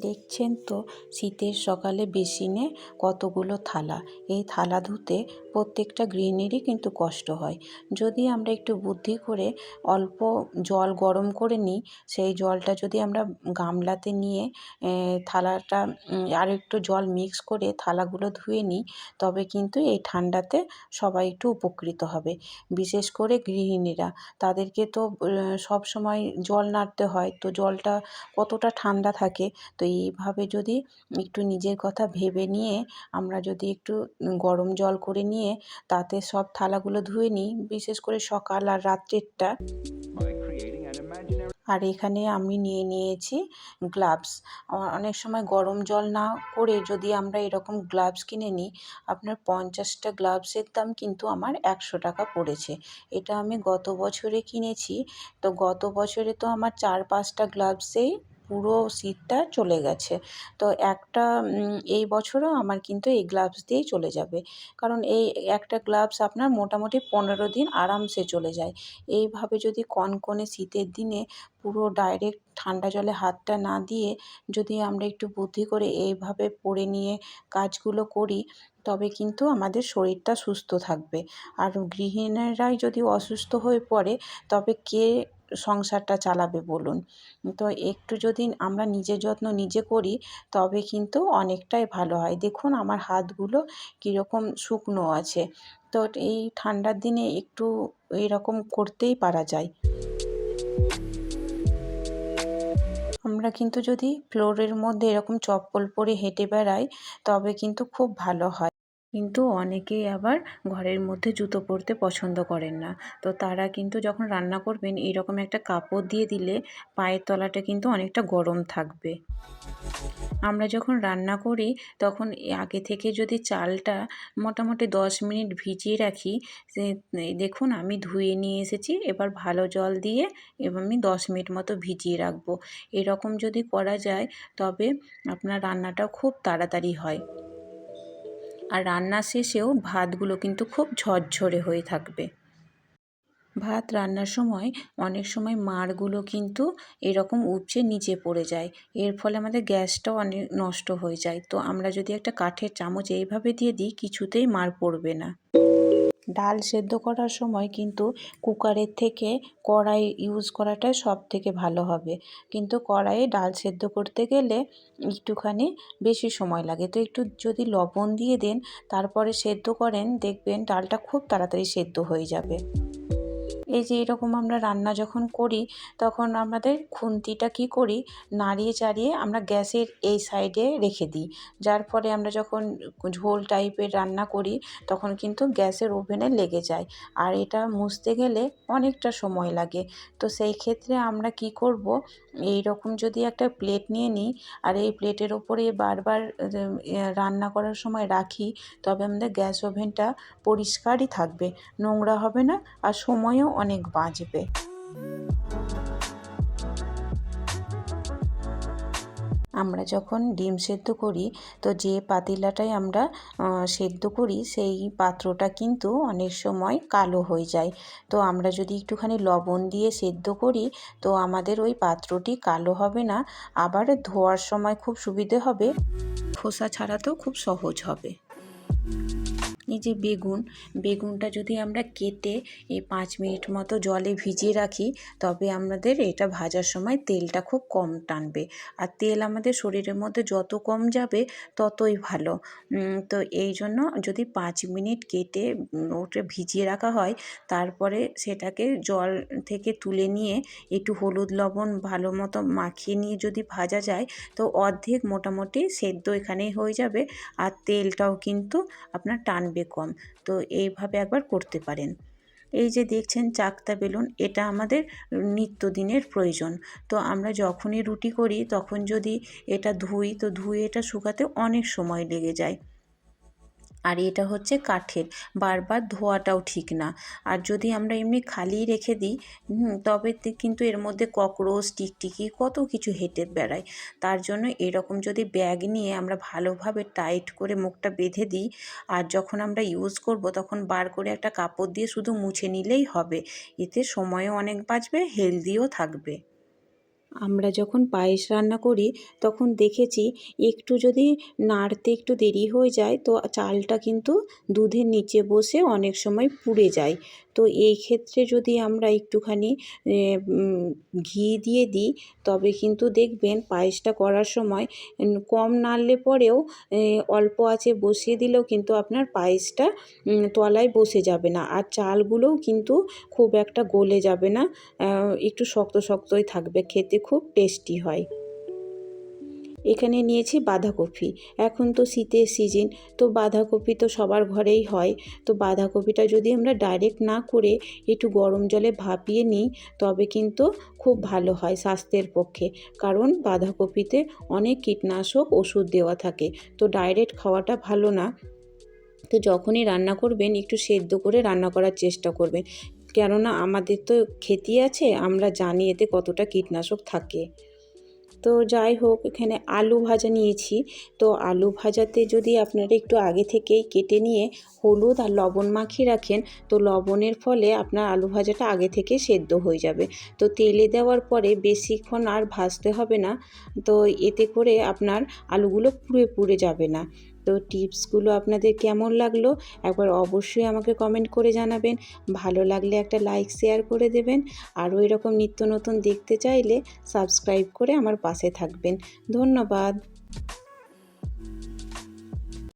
দেখছেন তো? শীতের সকালে বেসিনে কতগুলো থালা? এই থালা ধুতে প্রত্যেকটা গৃহিণীরই কিন্তু কষ্ট হয়। যদি আমরা একটু বুদ্ধি করে অল্প জল গরম করে নিই, সেই জলটা যদি আমরা গামলাতে নিয়ে থালাটা আর একটু জল মিক্স করে থালাগুলো ধুয়ে নিই, তবে কিন্তু এই ঠান্ডাতে সবাই একটু উপকৃত হবে। বিশেষ করে গৃহিণীরা। তাদেরকে তো সব সময় জল নাড়তে হয়। তো জলটা কতটা ঠান্ডা থাকে, তো এইভাবে যদি একটু নিজের কথা ভেবে নিয়ে আমরা যদি একটু গরম জল করে নিয়ে তাতে সব থালাগুলো ধুয়ে নিই বিশেষ করে সকাল আর রাত্রেরটা। আর এখানে আমি নিয়ে নিয়েছি গ্লাভস। অনেক সময় গরম জল না করে যদি আমরা এরকম গ্লাভস কিনে নিই আপনার পঞ্চাশটা গ্লাভসের দাম কিন্তু আমার একশো টাকা পড়েছে। এটা আমি গত বছরে কিনেছি। তো গত বছরে তো আমার চার পাঁচটা গ্লাভসেই পুরো শীতটা চলে গেছে। তো একটা এই বছরও আমার কিন্তু এই গ্লাভস দিয়েই চলে যাবে। কারণ এই একটা গ্লাভস আপনার মোটামুটি পনেরো দিন আরামসে চলে যায়। এইভাবে যদি কনকনে শীতের দিনে পুরো ডাইরেক্ট ঠান্ডা জলে হাতটা না দিয়ে যদি আমরা একটু বুদ্ধি করে এইভাবে পরে নিয়ে কাজগুলো করি, তবে কিন্তু আমাদের শরীরটা সুস্থ থাকবে। আর গৃহিণীরাই যদি অসুস্থ হয়ে পড়ে, তবে কে সংসারটা চালাবে বলুন। তো একটু যদি আমরা নিজের যত্ন নিজে করি, তবে কিন্তু অনেকটাই ভালো হয়। দেখুন আমার হাতগুলো কীরকম শুকনো আছে। তো এই ঠান্ডার দিনে একটু এরকম করতেই পারা যায়। আমরা কিন্তু যদি ফ্লোরের মধ্যে এরকম চপ্পল পরে হেঁটে বেড়াই, তবে কিন্তু খুব ভালো হয়। কিন্তু অনেকেই আবার ঘরের মধ্যে জুতো পরতে পছন্দ করেন না। তো তারা কিন্তু যখন রান্না করবেন এইরকম একটা কাপড় দিয়ে দিলে পায়ের তলাটা কিন্তু অনেকটা গরম থাকবে। আমরা যখন রান্না করি, তখন আগে থেকে যদি চালটা মোটামুটি দশ মিনিট ভিজিয়ে রাখি দেখুন আমি ধুয়ে নিয়ে এসেছি, এবার ভালো জল দিয়ে এবার আমি দশ মিনিট মতো ভিজিয়ে রাখব। এরকম যদি করা যায়, তবে আপনার রান্নাটাও খুব তাড়াতাড়ি হয়। আর রান্না শেষেও ভাতগুলো কিন্তু খুব ঝরঝরে হয়ে থাকবে। ভাত রান্নার সময় অনেক সময় মাড়গুলো কিন্তু এরকম উপচে নিচে পড়ে যায়। এর ফলে আমাদের গ্যাসটাও অনেক নষ্ট হয়ে যায়। তো আমরা যদি একটা কাঠের চামচ এইভাবে দিয়ে দিই, কিছুতেই মার পড়বে না। ডাল সেদ্ধ করার সময় কিন্তু কুকারের থেকে কড়াই ইউজ করাটাই সব থেকে ভালো হবে। কিন্তু কড়াইয়ে ডাল সেদ্ধ করতে গেলে একটুখানি বেশি সময় লাগে। তো একটু যদি লবণ দিয়ে দেন, তারপরে সেদ্ধ করেন, দেখবেন ডালটা খুব তাড়াতাড়ি সেদ্ধ হয়ে যাবে। এই যে এরকম আমরা রান্না যখন করি, তখন আমাদের খুন্তিটা কী করি? নাড়িয়ে চাড়িয়ে আমরা গ্যাসের এই সাইডে রেখে দিই। যার ফলে আমরা যখন ঝোল টাইপের রান্না করি, তখন কিন্তু গ্যাসের ওভেনে লেগে যায়। আর এটা মুছতে গেলে অনেকটা সময় লাগে। তো সেই ক্ষেত্রে আমরা কি করব? এই রকম যদি একটা প্লেট নিয়ে নিই, আর এই প্লেটের ওপরে বারবার রান্না করার সময় রাখি, তবে আমাদের গ্যাস ওভেনটা পরিষ্কারই থাকবে। নোংরা হবে না, আর সময়ও অনেক বাঁচবে আমরা যখন ডিম সেদ্ধ করি, তো যে পাতিলাটায় আমরা সেদ্ধ করি, সেই পাত্রটা কিন্তু অনেক সময় কালো হয়ে যায়। তো আমরা যদি একটুখানি লবণ দিয়ে সেদ্ধ করি, তো আমাদের ওই পাত্রটি কালো হবে না। আবার ধোয়ার সময় খুব সুবিধে হবে। খোসা ছাড়াতেও খুব সহজ হবে। এই যে বেগুন, বেগুনটা যদি আমরা কেটে এই পাঁচ মিনিট মতো জলে ভিজিয়ে রাখি, তবে আমাদের এটা ভাজার সময় তেলটা খুব কম টানবে। আর তেল আমাদের শরীরের মধ্যে যত কম যাবে, ততই ভালো। তো এই জন্য যদি পাঁচ মিনিট কেটে ওটা ভিজিয়ে রাখা হয়, তারপরে সেটাকে জল থেকে তুলে নিয়ে একটু হলুদ লবণ ভালো মতো মাখিয়ে নিয়ে যদি ভাজা যায়, তো অর্ধেক মোটামুটি সেদ্ধ এখানেই হয়ে যাবে। আর তেলটাও কিন্তু আপনার টানবে হবে কম। তো এইভাবে একবার করতে পারেন। এই যে দেখছেন চাকতা বেলুন, এটা আমাদের নিত্যদিনের প্রয়োজন। তো আমরা যখনই রুটি করি, তখন যদি এটা ধুই, তো ধুয়ে এটা শুকাতে অনেক সময় লেগে যায়। আর এটা হচ্ছে কাঠের। বারবার ধোয়াটাও ঠিক না। আর যদি আমরা এমনি খালি রেখে দিই তবে কিন্তু এর মধ্যে ককরোচ, টিকটিকি কত কিছু হেঁটে বেড়ায়। তার জন্য এরকম যদি ব্যাগ নিয়ে আমরা ভালোভাবে টাইট করে মুখটা বেঁধে দিই, আর যখন আমরা ইউজ করব তখন বার করে একটা কাপড় দিয়ে শুধু মুছে নিলেই হবে। এতে সময়ও অনেক বাঁচবে, হেলদিও থাকবে। আমরা যখন পায়েস রান্না করি, তখন দেখেছি একটু যদি নাড়তে একটু দেরি হয়ে যায়, তো চালটা কিন্তু দুধের নিচে বসে অনেক সময় পুড়ে যায়। তো এই ক্ষেত্রে যদি আমরা একটুখানি ঘি দিয়ে দিই, তবে কিন্তু দেখবেন পায়েসটা করার সময় কম নাড়লে পরেও অল্প আছে বসিয়ে দিলেও কিন্তু আপনার পায়েসটা তলায় বসে যাবে না। আর চালগুলোও কিন্তু খুব একটা গলে যাবে না একটু শক্ত শক্তই থাকবে। খেতে খুব টেস্টি হয়। এখানে নিয়েছি বাঁধাকপি। এখন তো শীতের সিজন, তো বাঁধাকপি তো সবার ঘরেই হয়। তো বাঁধাকপিটা যদি আমরা ডাইরেক্ট না করে একটু গরম জলে ভাপিয়ে নিই, তবে কিন্তু খুব ভালো হয় স্বাস্থ্যের পক্ষে। কারণ বাঁধাকপিতে অনেক কীটনাশক ওষুধ দেওয়া থাকে। তো ডাইরেক্ট খাওয়াটা ভালো না। তো যখনই রান্না করবেন, একটু সেদ্ধ করে রান্না করার চেষ্টা করবেন। কেননা আমাদের তো খেতি আছে, আমরা জানি এতে কতটা কীটনাশক থাকে। তো যাই হোক, এখানে আলু ভাজা নিয়েছি। তো আলু ভাজাতে যদি আপনারা একটু আগে থেকেই কেটে নিয়ে হলুদ আর লবণ মাখিয়ে রাখেন, তো লবণের ফলে আপনার আলু ভাজাটা আগে থেকে সেদ্ধ হয়ে যাবে। তো তেলে দেওয়ার পরে বেশিক্ষণ আর ভাজতে হবে না। তো এতে করে আপনার আলুগুলো পুড়ে পুড়ে যাবে না। তো টিপসগুলো আপনাদের কেমন লাগল? একবার অবশ্যই আমাকে কমেন্ট করে জানাবেন। ভালো লাগলে একটা লাইক শেয়ার করে দেবেন। আরও এরকম নিত্য নতুন দেখতে চাইলে সাবস্ক্রাইব করে আমার পাশে থাকবেন। ধন্যবাদ।